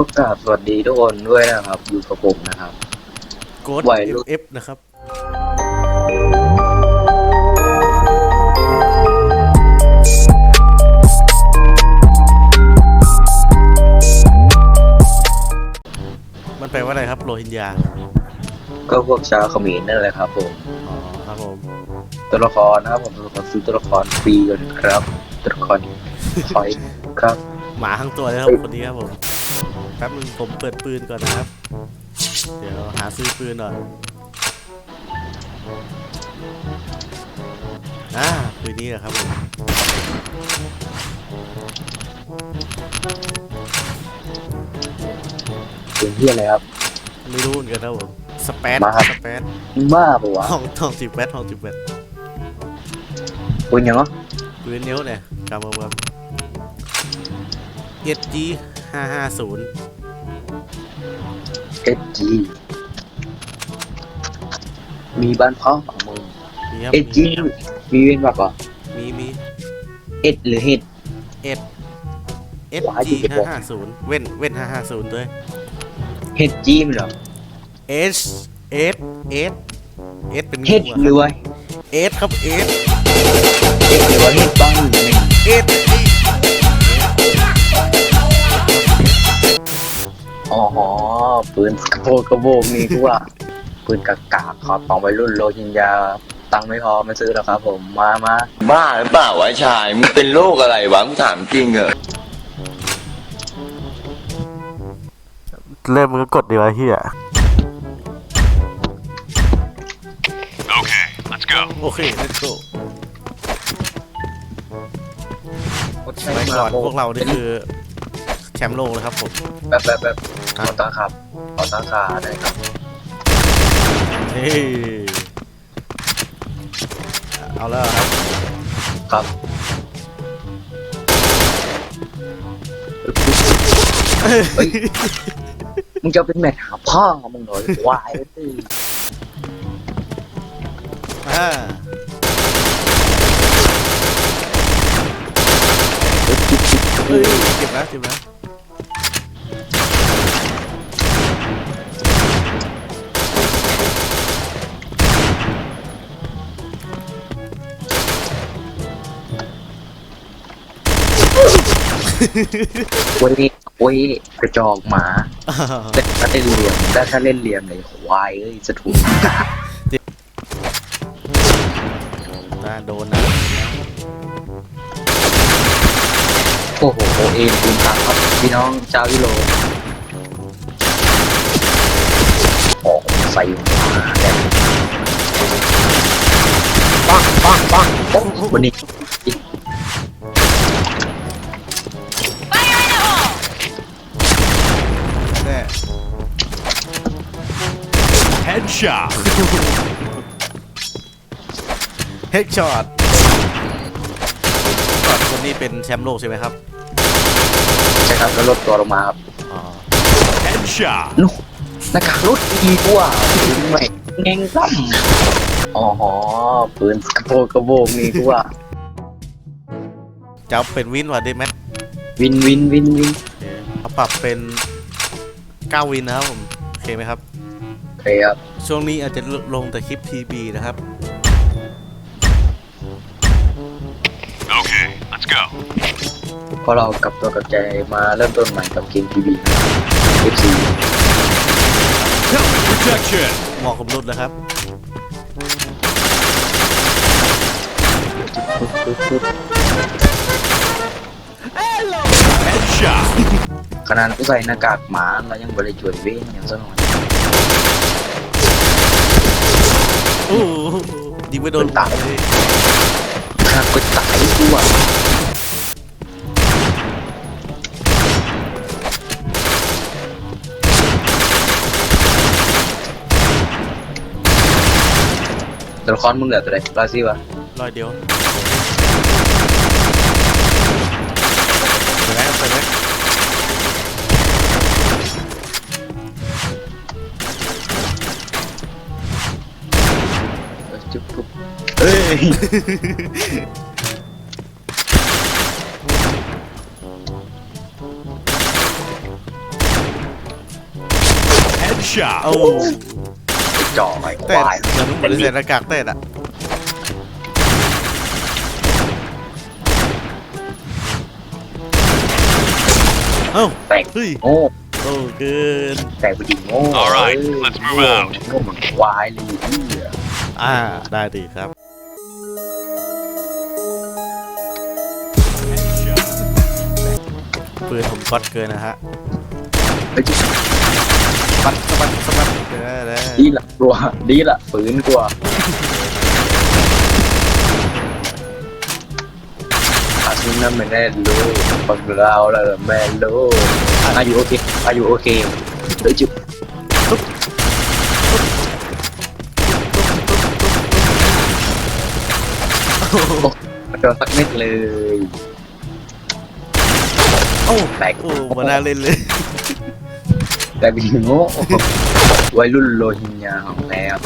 ก็กราบสวัสดีทุกคนด้วยนะครับ อยู่กับผมนะครับ โกดวัยรุ่น เอฟนะครับ มันแปลว่าอะไรครับโรฮิงญาก็พวกชาวเขมรนั่นแหละครับ ผม อ๋อครับผมตัวละครนะครับ ผมตัวละครซื้อตัวละครฟรีก่อนครับ ตัวละครคอยครับ หมาทั้งตัวเลยครับคนนี้ครับผม แป๊บนึงผมเปิดปืนก่อนนะครับ เดี๋ยวหาซื้อปืนหน่อยอ่าปืนนี้แหละครับผมเป็นที่อะไรครับ ไม่รู้เหมือนกันครับผมสเปซมาครับ สเปซมึงบ้าปะวะห้องห้องสิบแปดห้องสิบแปดปืนยังวะปืนนิ้วเนี่ยกำมาแบบเอสจี ห้าห้าศูนย์เอจีมีบ้านพ่อของมึง มีครับเอจีมีเว้นปะก่อมีมีเอ็ดหรือเฮ็ดเอสเอสว้ายจีเจ็บห้าปวดห้าศูนย์เว้นเว้นห้าห้าศูนย์ด้วยเฮ็ดจีมนเหรอเอสเอสเอสเอสเป็นเฮ็ดงูหรือว่าเอสครับเอสเฮ็ดหรือว่าเฮ็ดบ้างหรือไงเอ อ๋อปืนกระโปงกระโบกนี่คือว่าปืนกากาครับของวัยรุ่นโรฮิงญาตังค์ไม่พอไม่ซื้อแล้วครับผมมามาบ้าหรือเปล่าวะชายมึงเป็นโรคอะไรวะมึงถามจริงเหรอเริ่มมันก็กดดีวะเฮีย Okay, let's go. โอเค let's go สมัยก่อนพวกเรานี่คือแชมป์โลกเลยครับผม แบบแบบแบบ ขอตั้งครับขอตั้งค่าได้ครับเฮ้ยเอาแล้วครับครับเฮ้ยมึงจะเป็นแมทหาพ่อมึงหน่อยวายอ่าเฮ้ยเจ็บนะเจ็บนะ โอ้ยโอ้ยกระจอกหมาแต่ถ้าเล่นเหลี่ยมได้ถ้าเล่นเหลี่ยมเลยควายเอ้ยจะถูกน่าโดนนะโอ้โหโอเอ็นคุณตังครับพี่น้องชาวยุโรปโอ้ใส่มาแต่ปังปังปังโอ้วันนี้แน่ Headshot. เฮกช็อตช็อตคนนี้เป็นแชมป์โลกใช่ไหมครับ ใช่ครับแล้วลดตัวลงมาครับอ๋อ Headshot. นู่นหน้ากากรถดีกว่าไม่เง่งซ้ำอ๋อปืนกระโปงกระโบกนี่กูว่าจะเอาเป็นวินว่ะได้ไหมวินวินวินวินเขาปรับเป็น 9 วินนะครับผม โอเคไหมครับโอเคครับ ช่วงนี้อาจจะลงแต่คลิปทีบีนะครับ Okay, let's go. เพราะเรากลับตัวกลับใจมาเริ่มต้นใหม่กับเกมทีวีเอฟซี Helmet protection. เหมาะกับรุ่นแล้วครับ Headshot. ขนาดกูใส่หน้ากากหมาเรายังบริจวดเว้นอย่างสักหน่อย โอ้โห ยิงไม่โดนตายขนาดกูตายกูอะตัวละครมึงเหลือตัวไหนลาซี่วะร้อยเดียว ไปไหมไปไหม เอ้ยเอ้า Headshot. ไปจ่อไอ้เต้นควายเหมือนเหมือนใส่หน้ากากเต้นอะเอ้าแตกเฮ้ยโง่โอ้เกินแตกไปดิโง่ Alright, เอ้ย let's move โง่ out โง่เหมือนควายเลยเหี้ยอ่าได้ดีครับ ปืนผมก๊อตเกินนะฮะเฮ้ยปัดสะบัดสะบัดเดี๋ยวได้ดีละกลัวดีละฝืนกลัวอาซินั่นไม่แน่รู้ฟังเราแล้วแม่รู้อายุโอเคอายุโอเคเดี๋ยวจุ๊บโดนสักเม็ดเลย โอ้แตกโอ้มาน่าเล่นเลยแต่บินโง่วัยรุ่นโลหิงญาของแท้ครับ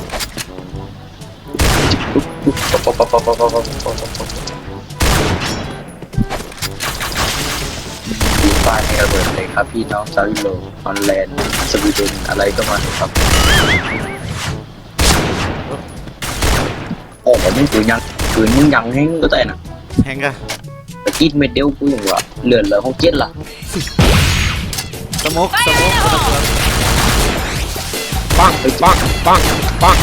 ดีไให้ระเบิดเลยครับพี่น้องซาลิโลฮอนแลนด์สวีเดนอะไรก็มาครับโอ้โหนี่ปืนยังปืนมึงยังแห้งก็ได้นะแห้งกะ ต่กินเม็ดเดียวกูยังว่าเหลือเหลือของเจ็ดละสโมกสโมกปังปังปังปัง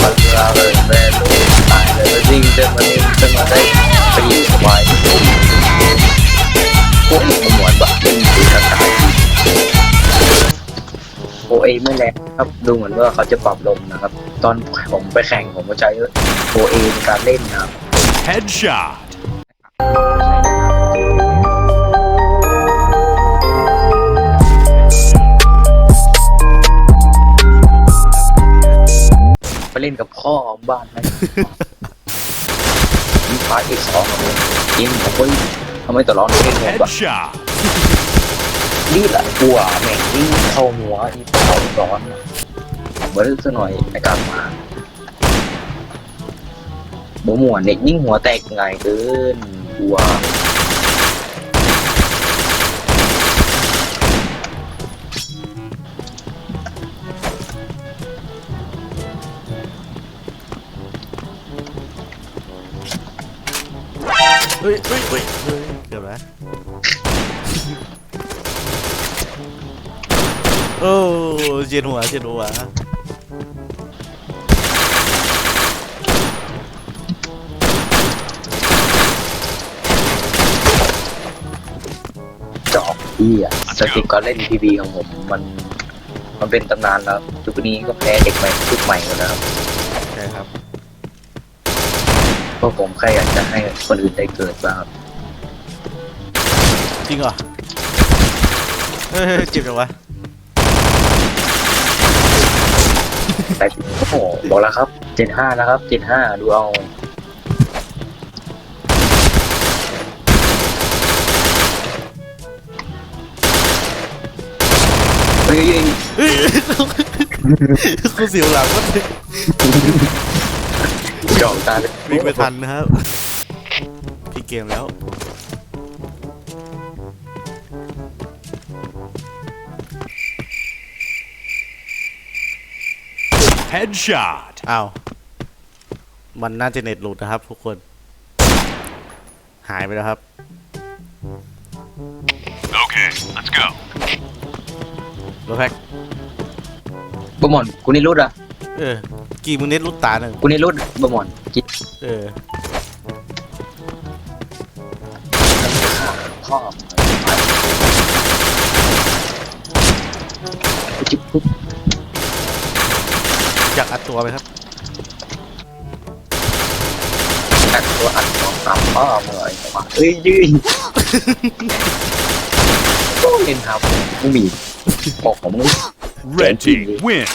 มันเราเลยแม่ลูกตายเลยแล้วยิ่งเดินมาเนี่ยจะมาได้ไปอยู่สบาย โอเอไม่แรงครับดูเหมือนว่าเขาจะปรับลงนะครับ ตอนผมไปแข่งผมก็ใช้โอเอในการเล่นนะครับ Headshot. ไปเล่นกับพ่อบ้านนะมีฟ้าอีกสองครับยิงผมก็ทำไมตลอดเล่นผมแบบ Headshot. นี่แหละกลัวแม่งยิ่งเข้าหัวอีกเข้าร้อนมาเลือกสักหน่อยในการมาบัวหมวนเด็กยิ่งหัวแตกง่ายเกินกลัวเฮ้ยเฮ้ยเฮ้ยเฮ้ยเกือบแล้ว โอ้เจียนหัวเจียนหัวจอกที่อะสติกก็เล่นทีวีของผมมัน มันเป็นตำนานแล้วทุกวันนี้ก็แพ้เด็กใหม่ชุดใหม่หมดแล้วครับใช่ครับเพราะผมแค่อยากจะให้คนอื่นได้เกิดบ้างครับจริงเหรอเฮ้ยเจ็บจังวะ แต่โอ้โหบอกแล้วครับ เจ็ดห้านะครับ เจ็ดห้าดูเอา เฮ้ยเฮ้ยกูเสียวหลังวะจอกตาเลยวิ่งไม่ทันนะครับพี่เกมแล้ว Headshot. อ้าวมันน่าจะเน็ตหลุดนะครับ ทุกคน หายไปแล้วครับ Okay, let's go. รถแพ็กบะหมอนกูนี่รุดอะเออ กี่มึงเน็ตรุดตาหนึ่งกูนี่รุดบะหมอนจิตเออพ่อกูจิบปุ๊บ อยากอัดตัวไหมครับ แต่ตัวอัดสองตามพ่อมึงไอ้หมาเอ้ยยืนเล่นครับมึงมีบอกของมึง Red team win.